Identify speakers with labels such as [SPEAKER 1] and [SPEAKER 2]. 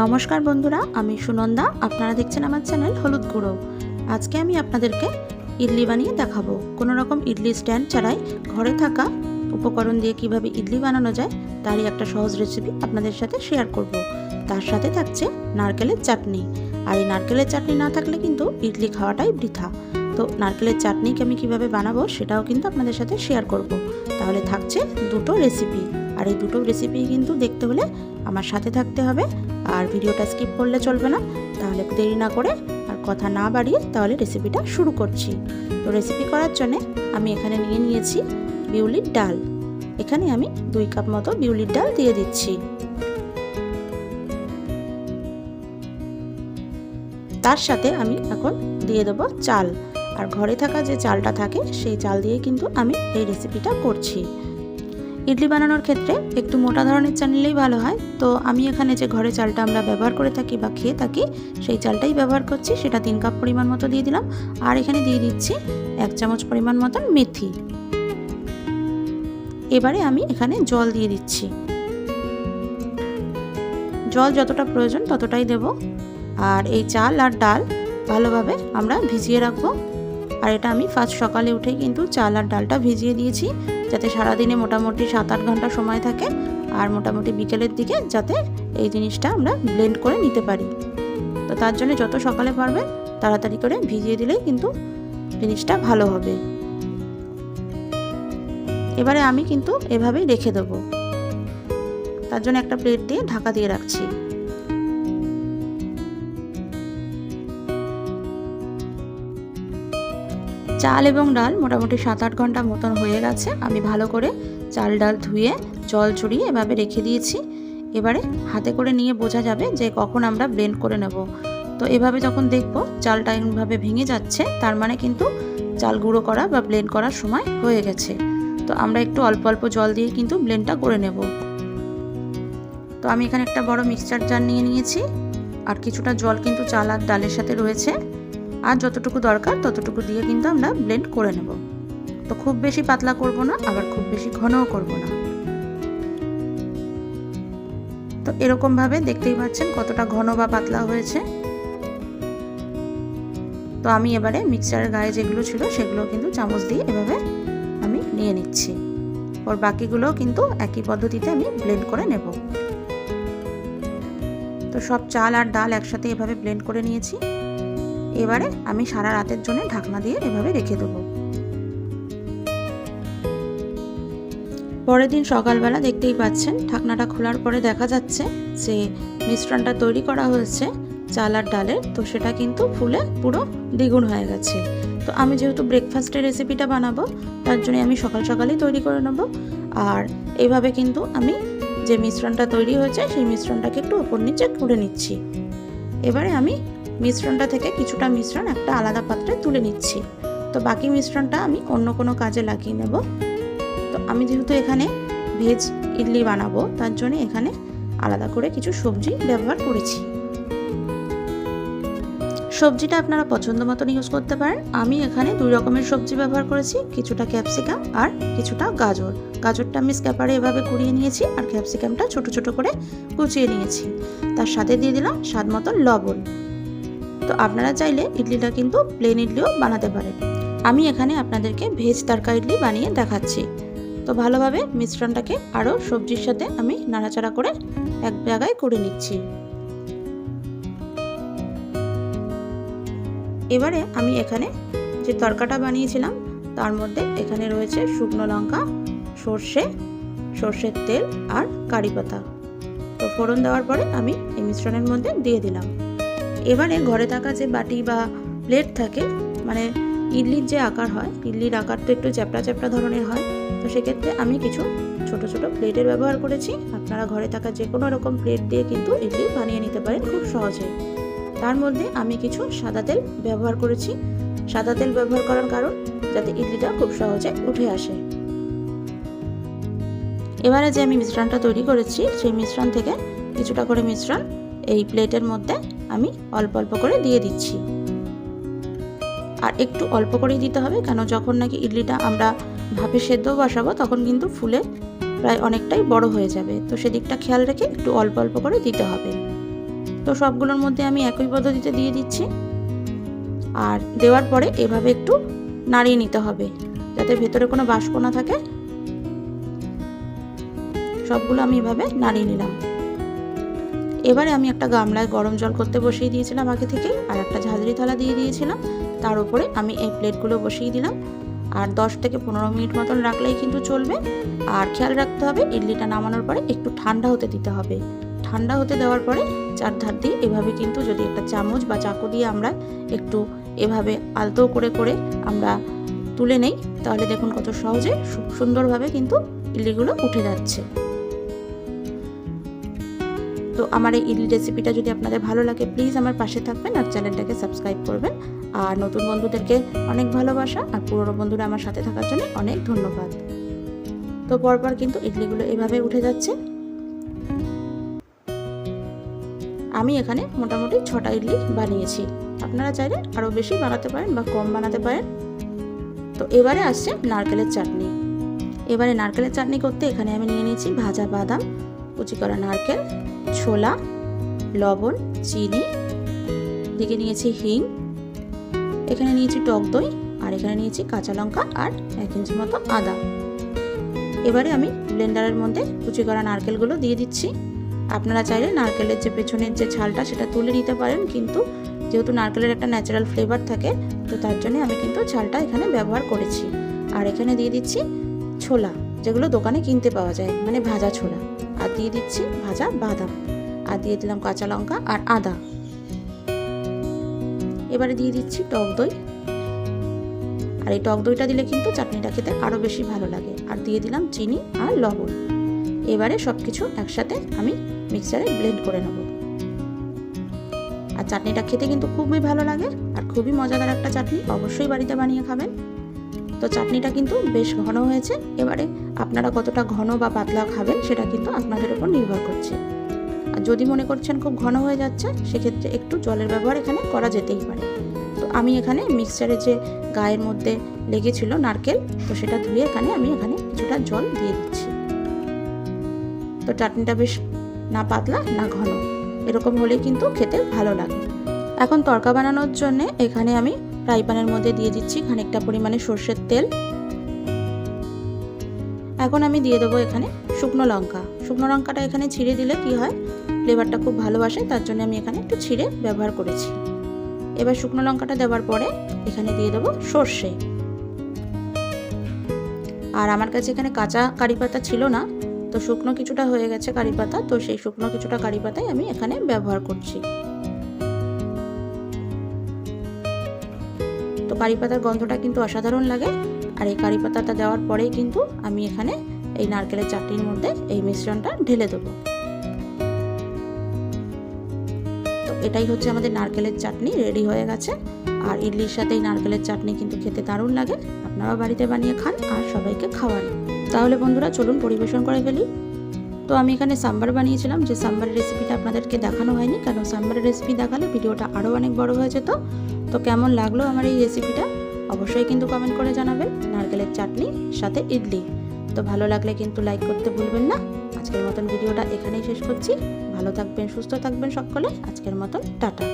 [SPEAKER 1] নমস্কার বন্ধুরা, আমি সুনন্দা। আপনারা দেখছেন আমার চ্যানেল হলুদ গুঁড়ো। আজকে আমি আপনাদেরকে ইডলি বানিয়ে দেখাবো। কোনো রকম ইডলি স্ট্যান্ড ছাড়াই ঘরে থাকা উপকরণ দিয়ে কীভাবে ইডলি বানানো যায়, তারই একটা সহজ রেসিপি আপনাদের সাথে শেয়ার করব। তার সাথে থাকছে নারকেলের চাটনি। আর এই নারকেলের চাটনি না থাকলে কিন্তু ইডলি খাওয়াটাই বৃথা। তো নারকেলের চাটনিকে আমি কীভাবে বানাবো, সেটাও কিন্তু আপনাদের সাথে শেয়ার করব। তাহলে থাকছে দুটো রেসিপি আর এই দুটো রেসিপি কিন্তু দেখতে হলে আমার সাথে থাকতে হবে। আর ভিডিওটা স্কিপ করলে চলবে না। তাহলে দেরি না করে আর কথা না বাড়িয়ে তাহলে রেসিপিটা শুরু করছি। তো রেসিপি করার জন্যে আমি এখানে নিয়ে নিয়েছি বিউলির ডাল। এখানে আমি দুই কাপ মতো বিউলির ডাল দিয়ে দিচ্ছি। তার সাথে আমি এখন দিয়ে দেবো চাল। আর ঘরে থাকা যে চালটা থাকে, সেই চাল দিয়ে কিন্তু আমি এই রেসিপিটা করছি। ইডলি বানানোর ক্ষেত্রে একটু মোটা ধরনের চাল নিলেই ভালো হয়। তো আমি এখানে যে ঘরে চালটা আমরা ব্যবহার করে থাকি বা খেয়ে থাকি, সেই চালটাই ব্যবহার করছি। সেটা তিন কাপ পরিমাণ মতো দিয়ে দিলাম। আর এখানে দিয়ে দিচ্ছি এক চামচ পরিমাণ মতন মেথি। এবারে আমি এখানে জল দিয়ে দিচ্ছি। জল যতটা প্রয়োজন ততটাই দেব। আর এই চাল আর ডাল ভালোভাবে আমরা ভিজিয়ে রাখব। আর এটা আমি ফার্স্ট সকালে উঠেই কিন্তু চাল আর ডালটা ভিজিয়ে দিয়েছি, যাতে সারাদিনে মোটামুটি সাত আট ঘণ্টা সময় থাকে। আর মোটামুটি বিকেলের দিকে যাতে এই জিনিসটা আমরা ব্লেন্ড করে নিতে পারি। তো তার জন্য যত সকালে পারবেন তাড়াতাড়ি করে ভিজিয়ে দিলেই কিন্তু জিনিসটা ভালো হবে। এবারে আমি কিন্তু এভাবেই রেখে দেবো। তার জন্য একটা প্লেট দিয়ে ঢাকা দিয়ে রাখছি। চাল এবং ডাল মোটামুটি সাত আট ঘণ্টা মতন হয়ে গেছে। আমি ভালো করে চাল, ডাল ধুয়ে, জল ছড়িয়ে এভাবে রেখে দিয়েছি। এবারে হাতে করে নিয়ে বোঝা যাবে যে কখন আমরা ব্লেন্ড করে নেব। তো এভাবে যখন দেখব চালটা এমনভাবে ভেঙে যাচ্ছে, তার মানে কিন্তু চাল গুঁড়ো করা বা ব্লেন্ড করার সময় হয়ে গেছে। তো আমরা একটু অল্প অল্প জল দিয়ে কিন্তু ব্লেন্ডটা করে নেব। তো আমি এখানে একটা বড় মিক্সচার জার নিয়ে নিয়েছি। আর কিছুটা জল কিন্তু চাল আর ডালের সাথে রয়েছে। আর যতটুকু দরকার ততটুকু দিয়ে কিন্তু আমরা ব্লেন্ড করে নেব। তো খুব বেশি পাতলা করব না, আবার খুব বেশি ঘনও করব না। তো এরকমভাবে দেখতেই পাচ্ছেন কতটা ঘন বা পাতলা হয়েছে। তো আমি এবারে মিক্সারের গায়ে যেগুলো ছিল সেগুলো কিন্তু চামচ দিয়ে এভাবে আমি নিয়ে নিচ্ছি। ওর বাকিগুলো কিন্তু একই পদ্ধতিতে আমি ব্লেন্ড করে নেব। তো সব চাল আর ডাল একসাথে এভাবে ব্লেন্ড করে নিয়েছি। এবারে আমি সারা রাতের জন্য ঢাকনা দিয়ে এভাবে রেখে দেবো। পরের দিন সকালবেলা দেখতেই পাচ্ছেন, ঢাকনাটা খোলার পরে দেখা যাচ্ছে যে মিশ্রণটা তৈরি করা হয়েছে চাল আর ডালের, তো সেটা কিন্তু ফুলে পুরো দ্বিগুণ হয়ে গেছে। তো আমি যেহেতু ব্রেকফাস্টের রেসিপিটা বানাবো, তার জন্য আমি সকাল সকালেই তৈরি করে নেব। আর এইভাবে কিন্তু আমি যে মিশ্রণটা তৈরি হয়েছে, সেই মিশ্রণটাকে একটু ওপর নিচে করে নিচ্ছি। এবারে আমি মিশ্রণটা থেকে কিছুটা মিশ্রণ একটা আলাদা পাত্রে তুলে নিচ্ছি। তো বাকি মিশ্রণটা আমি অন্য কোনো কাজে লাগিয়ে নেব। তো আমি যেহেতু এখানে ভেজ ইডলি বানাবো, তার জন্য এখানে আলাদা করে কিছু সবজি ব্যবহার করেছি। সবজিটা আপনারা পছন্দ মতন ইউজ করতে পারেন। আমি এখানে দুই রকমের সবজি ব্যবহার করেছি, কিছুটা ক্যাপসিকাম আর কিছুটা গাজর। গাজরটা আমি স্ক্যাপারে এভাবে কুড়িয়ে নিয়েছি আর ক্যাপসিকামটা ছোট ছোট করে কুচিয়ে নিয়েছি। তার সাথে দিয়ে দিলাম স্বাদ মতন লবণ। তো আপনারা চাইলে ইডলিটা কিন্তু প্লেন ইডলিও বানাতে পারেন। আমি এখানে আপনাদেরকে ভেজ তারকা ইডলি বানিয়ে দেখাচ্ছি। তো ভালোভাবে মিশ্রণটাকে আরও সবজির সাথে আমি নাড়াচাড়া করে এক জায়গায় করে নিচ্ছি। এবারে আমি এখানে যে তরকাটা বানিয়েছিলাম, তার মধ্যে এখানে রয়েছে শুকনো লঙ্কা, সর্ষে, সর্ষের তেল আর কারি পাতা। তো ফোড়ন দেওয়ার পরে আমি এই মিশ্রণের মধ্যে দিয়ে দিলাম। এবারে ঘরে থাকা যে বাটি বা প্লেট থাকে মানে ইডলির যে আকার হয়, ইডলির আকার তো একটু চ্যাপটা চ্যাপটা ধরনের হয়, তো সেক্ষেত্রে আমি কিছু ছোট ছোট প্লেটের ব্যবহার করেছি। আপনারা ঘরে থাকা যে কোনো রকম প্লেট দিয়ে কিন্তু ইডলি বানিয়ে নিতে পারেন খুব সহজে। তার মধ্যে আমি কিছু সাদা তেল ব্যবহার করেছি। সাদা তেল ব্যবহার করার কারণ যাতে ইডলিটা খুব সহজে উঠে আসে। এবারে যে আমি মিশ্রণটা তৈরি করেছি, সেই মিশ্রণ থেকে কিছুটা করে মিশ্রণ এই প্লেটের মধ্যে আমি অল্প অল্প করে দিয়ে দিচ্ছি। আর একটু অল্প করেই দিতে হবে, কেন যখন নাকি ইডলিটা আমরা ভাপে সেদ্ধ বসাবো, তখন কিন্তু ফুলে প্রায় অনেকটাই বড় হয়ে যাবে। তো সেদিকটা খেয়াল রেখে একটু অল্প অল্প করে দিতে হবে। তো সবগুলোর মধ্যে আমি একই পদ্ধতিতে দিয়ে দিচ্ছি। আর দেওয়ার পরে এভাবে একটু নাড়িয়ে নিতে হবে, যাতে ভেতরে কোনো বাষ্প না থাকে। সবগুলো আমি এভাবে নাড়িয়ে নিলাম। এবারে আমি একটা গামলায় গরম জল করতে বসিয়ে দিয়েছিলাম আগে থেকে, আর একটা ঝাঁঝরি থালা দিয়ে দিয়েছিলাম। তার উপরে আমি এই প্লেটগুলো বসিয়ে দিলাম। আর দশ থেকে পনেরো মিনিট মতন রাখলেই কিন্তু চলবে। আর খেয়াল রাখতে হবে, ইডলিটা নামানোর পরে একটু ঠান্ডা হতে দিতে হবে। ঠান্ডা হতে দেওয়ার পরে চার ধার দিয়ে এভাবে কিন্তু যদি একটা চামচ বা চাকু দিয়ে আমরা একটু এভাবে আলতো করে করে আমরা তুলে নেই, তাহলে দেখুন কত সহজে সুন্দরভাবে কিন্তু ইডলিগুলো উঠে যাচ্ছে। তো আমার এই ইডলি রেসিপিটা যদি আপনাদের ভালো লাগে প্লিজ আমার পাশে থাকবেন আর চ্যানেলটাকে সাবস্ক্রাইব করবেন। আর নতুন বন্ধুদেরকে অনেক ভালোবাসা আর পুরনো বন্ধুরা আমার সাথে থাকার জন্য অনেক ধন্যবাদ। তো পরপর কিন্তু ইডলিগুলো এভাবে উঠে যাচ্ছে। আমি এখানে মোটামুটি ছটা ইডলি বানিয়েছি। আপনারা চাইলে আরও বেশি বানাতে পারেন বা কম বানাতে পারেন। তো এবারে আসছে নারকেলের চাটনি। এবারে নারকেলের চাটনি করতে এখানে আমি নিয়ে নিয়েছি ভাজা বাদাম। কুচি করা নারকেল, ছোলা, লবণ, চিনি দিকে নিয়েছি হিং, এখানে নিয়েছি টক দই, আর এখানে নিয়েছি কাঁচা লঙ্কা আর এক ইঞ্চি মতো আদা। এবারে আমি ব্লেন্ডারের মধ্যে কুচি করা নারকেলগুলো দিয়ে দিচ্ছি। আপনারা চাইলে নারকেলের যে পেছনের যে ছালটা সেটা তুলে নিতে পারেন, কিন্তু যেহেতু নারকেলের একটা ন্যাচারাল ফ্লেভার থাকে, তো তার জন্য আমি কিন্তু ছালটা এখানে ব্যবহার করেছি। আর এখানে দিয়ে দিচ্ছি ছোলা, যেগুলো দোকানে কিনতে পাওয়া যায় মানে ভাজা ছোলা। আর দিয়ে দিচ্ছি ভাজা বাদাম। আর দিয়ে দিলাম কাঁচা লঙ্কা আর আদা। এবারে দিয়ে দিচ্ছি টক দই। আর এই টক দইটা দিলে কিন্তু চাটনিটা খেতে আরও বেশি ভালো লাগে। আর দিয়ে দিলাম চিনি আর লবণ। এবারে সব কিছু একসাথে আমি মিক্সারে ব্লেন্ড করে নেব। আর চাটনিটা খেতে কিন্তু খুবই ভালো লাগে আর খুবই মজাদার একটা চাটনি অবশ্যই বাড়িতে বানিয়ে খাবেন। তো চাটনিটা কিন্তু বেশ ঘন হয়েছে। এবারে আপনারা কতটা ঘন বা পাতলা খাবেন সেটা কিন্তু আপনাদের উপর নির্ভর করছে। আর যদি মনে করছেন খুব ঘন হয়ে যাচ্ছে, সেক্ষেত্রে একটু জলের ব্যবহার এখানে করা যেতেই পারে। তো আমি এখানে মিক্সচারের যে গায়ের মধ্যে লেগেছিল নারকেল, তো সেটা ধুয়ে এখানে আমি এখানে কিছুটা জল দিয়ে দিচ্ছি। তো চাটনিটা বেশ না পাতলা, না ঘন। এরকম হলেই কিন্তু খেতে ভালো লাগে। এখন তরকা বানানোর জন্য এখানে আমি ফ্রাই মধ্যে দিয়ে দিচ্ছি খানিকটা পরিমাণে সর্ষের তেল। এখন আমি দিয়ে দেবো এখানে শুকনো লঙ্কা। শুকনো লঙ্কাটা এখানে ছিঁড়ে দিলে কি হয়? ফ্লেভারটা খুব ভালোবাসে তার জন্য আমি এখানে একটু ছিঁড়ে ব্যবহার করেছি। এবার শুকনো লঙ্কাটা দেওয়ার পরে এখানে দিয়ে দেবো সর্ষে। আর আমার কাছে এখানে কাঁচা কারি পাতা ছিল না, তো শুকনো কিছুটা হয়ে গেছে কারি পাতা, তো সেই শুকনো কিছুটা কারি পাতাই আমি এখানে ব্যবহার করছি। কারি পাতার গন্ধটা কিন্তু অসাধারণ লাগে। আর এই কারি পাতাটা দেওয়ার পরেই কিন্তু আমি এখানে এই নারকেলের চাটনির মধ্যে এই মিশ্রণটা ঢেলে দেবো। তো এটাই হচ্ছে আমাদের নারকেলের চাটনি, রেডি হয়ে গেছে। আর ইডলির সাথে এই নারকেলের চাটনি কিন্তু খেতে দারুণ লাগে। আপনারাও বাড়িতে বানিয়ে খান আর সবাইকে খাওয়ান। তাহলে বন্ধুরা, চলুন পরিবেশন করে ফেলি। তো আমি এখানে সাম্বার বানিয়েছিলাম, যে সাম্বারের রেসিপিটা আপনাদেরকে দেখানো হয়নি, কারণ সাম্বারের রেসিপি দেখালে ভিডিওটা আরও অনেক বড় হয়ে যেত। তো কেমন লাগল আমার এই রেসিপিটা অবশ্যই কিন্তু কমেন্ট করে জানাবেন। নারকেলের চাটনি, সাথে ইডলি। তো ভালো লাগলে কিন্তু লাইক করতে ভুলবেন না। আজকের মতন ভিডিওটা এখানেই শেষ করছি। ভালো থাকবেন, সুস্থ থাকবেন সকলে। আজকের মতন টাটা।